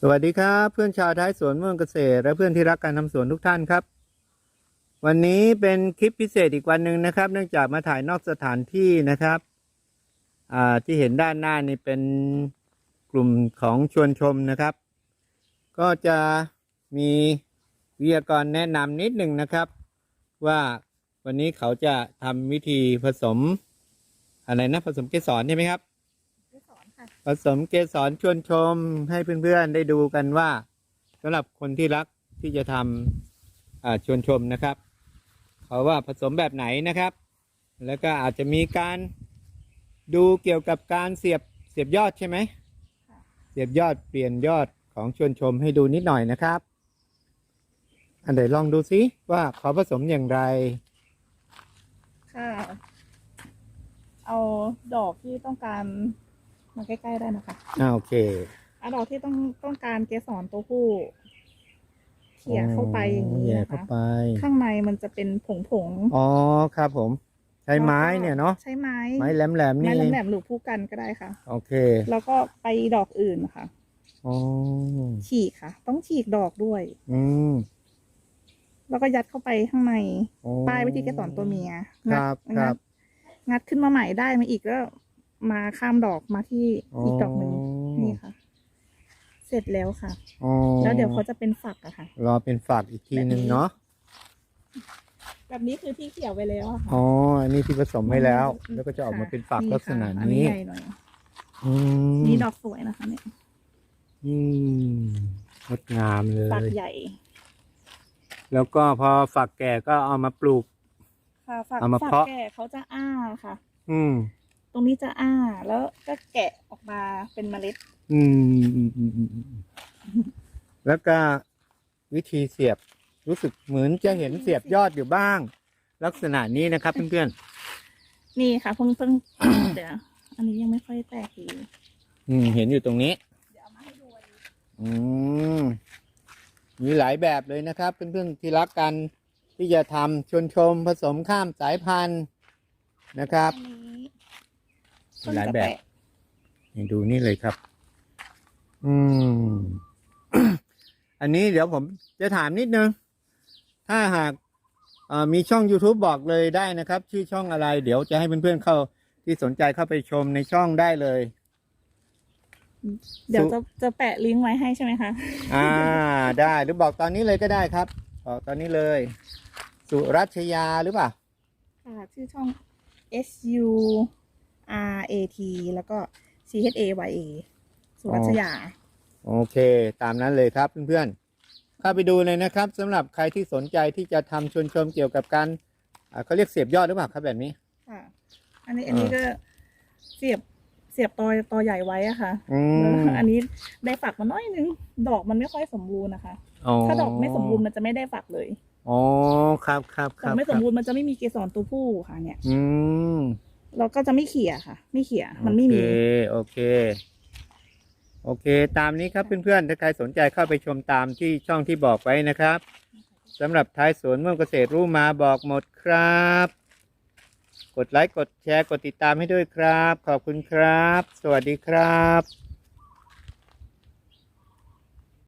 สวัสดีครับ เพื่อนชาวท้ายสวนเม่วงเกษตร และเพื่อนที่รักการทำสวนทุกท่านครับ วันนี้เป็นคลิปพิเศษอีกวันหนึ่งนะครับ เนื่องจากมาถ่ายนอกสถานที่นะครับที่เห็นด้านหน้านี่เป็นกลุ่มของชวนชมนะครับ ก็จะมีวิทยากรแนะนำนิดหนึ่งนะครับ ว่าวันนี้เขาจะทำวิธีผสมอะไรนะผสมเกสรใช่ไหมครับ ผสมเกสรชวนชมให้เพื่อนๆได้ดูกันว่าสำหรับคนที่รักที่จะทำชวนชมนะครับเขาว่าผสมแบบไหนนะครับ แล้วก็อาจจะมีการดูเกี่ยวกับการเสียบเสียบยอดใช่ไหมเสียบยอดเปลี่ยนยอดของชวนชมให้ดูนิดหน่อยนะครับ อันเดี๋ยวลองดูซิว่าเขาผสมอย่างไรค่ะเอาดอกที่ต้องการ มาใกล้ๆได้นะคะอ่าโอเคเอาดอกที่ต้องต้องการเกสรตัวผู้เขี่ยเข้าไปอย่างนี้นี้นะเข้าคะไปข้างในมันจะเป็นผงผงๆอ๋อครับผม ใช้ไม้เนี่ยเนาะใช้ไม้ไม้แหลมๆไม้นี่แหลมๆหรือผู้กันก็ได้ค่ะ โอเคแล้วก็ไปดอกอื่นค่ะ อ๋อฉีกค่ะ ต้องฉีกดอกด้วย อืมแล้วก็ยัดเข้าไปข้างในโอ้ป้ายวิธีเกสรตัวเมียคงัรัดบครังับดงัดขึ้นมาใหม่ได้มาอีกก็ มาข้ามดอกมาที่อีกดอกหนึ่งนี่ค่ะ เสร็จแล้วค่ะอ๋อแล้วเดี๋ยวเขาจะเป็นฝักอะค่ะ รอเป็นฝักอีกทีหนึ่งเนาะแบบนี้คือที่เกี่ยวไว้แล้วอะค่ะอ๋ออันนี้ที่ผสมไว้แล้วอืมแล้วก็จะออกมาค่ะเป็นฝักนี่ลักษณะค่ะอันี้ใหญ่หน่อยอืมนี่ดอกสวยนะคะเนี่ยอืมงดงามเลฝักย ใหญ่แล้วก็พอฝักแก่ก็เอามาปลูก ค่ะฝักเอามาฝักเพาะ แก่เขาจะอ้าค่ะ อืมต รงนี้จะอ้า แล้วก็แกะออกมาเป็นเมล็ด อืมอืมอืมอืมอืมแล้วก็วิธีเสียบรู้สึกเหมือนจะเห็นเสียบยอดอยู่บ้าง ลักษณะนี้นะครับเพื่อนนี่ค่ะเพิ่งเพิ่ง เดี๋ยวอันนี้ยังไม่ค่อยแตกดีๆอืมเห็นอยู่ตรงนี้ เดี๋ยวเอามาให้ดูอันนี้อืมมีหลายแบบเลยนะครับเพื่อนๆที่รักกันที่จะทำชวนชมผสมข้ามสายพันธุ์นะครับ อันนี้ มีหลายแบบนี่ดูนี่เลยครับ อืม อันนี้เดี๋ยวผมจะถามนิดนึง ถ้าหากเอ่อมีช่อง YouTube บอกเลยได้นะครับ ชื่อช่องอะไร เดี๋ยวจะให้เพื่อนๆเข้าที่สนใจเข้าไปชมในช่องได้เลยเดี๋ยวจะจะแปะลิงก์ไว้ให้ใช่ไหมคะ อ่า ได้หรือบอกตอนนี้เลยก็ได้ครับ บอกตอนนี้เลย สุรัชยาหรือเปล่า ค่ะ ชื่อช่อง S U R A T แล้วก็ C H A Y A สุรัชยา โอเค ตามนั้นเลยครับเพื่อนๆเข้าไปดูเลยนะครับสำหรับใครที่สนใจที่จะทำชวนชมเกี่ยวกับการอ่าเขาเรียกเสียบยอดหรือเปล่าครับแบบนี้ ค่ะ อันนี้อันนี้ก็เสียบเสียบตอตอใหญ่ไว้อะค่ะอืมแล้วอันนี้ได้ฝักมาน้อยนึง ดอกมันไม่ค่อยสมบูรณ์นะคะอ๋อถ้าดอกไม่สมบูรณ์มันจะไม่ได้ฝักเลย อ๋อครับครับคดอรักบไม่คสรัมบบูรณ์มันจะไม่มีเกสรตัวผู้ค่ะเนี่ย อืม เราก็จะไม่เขี่ยค่ะ ไม่เขี่ยมันไม่มีโอเคโอเค โอเค ตามนี้ครับเพื่อนๆถ้าใครสนใจเข้าไปชมตามที่ช่องที่บอกไว้นะครับสำหรับท้ายสวนเมื่อเกษตรรู้มาบอกหมดครับ กดไลค์กดแชร์กดติดตามให้ด้วยครับ ขอบคุณครับ สวัสดีครับ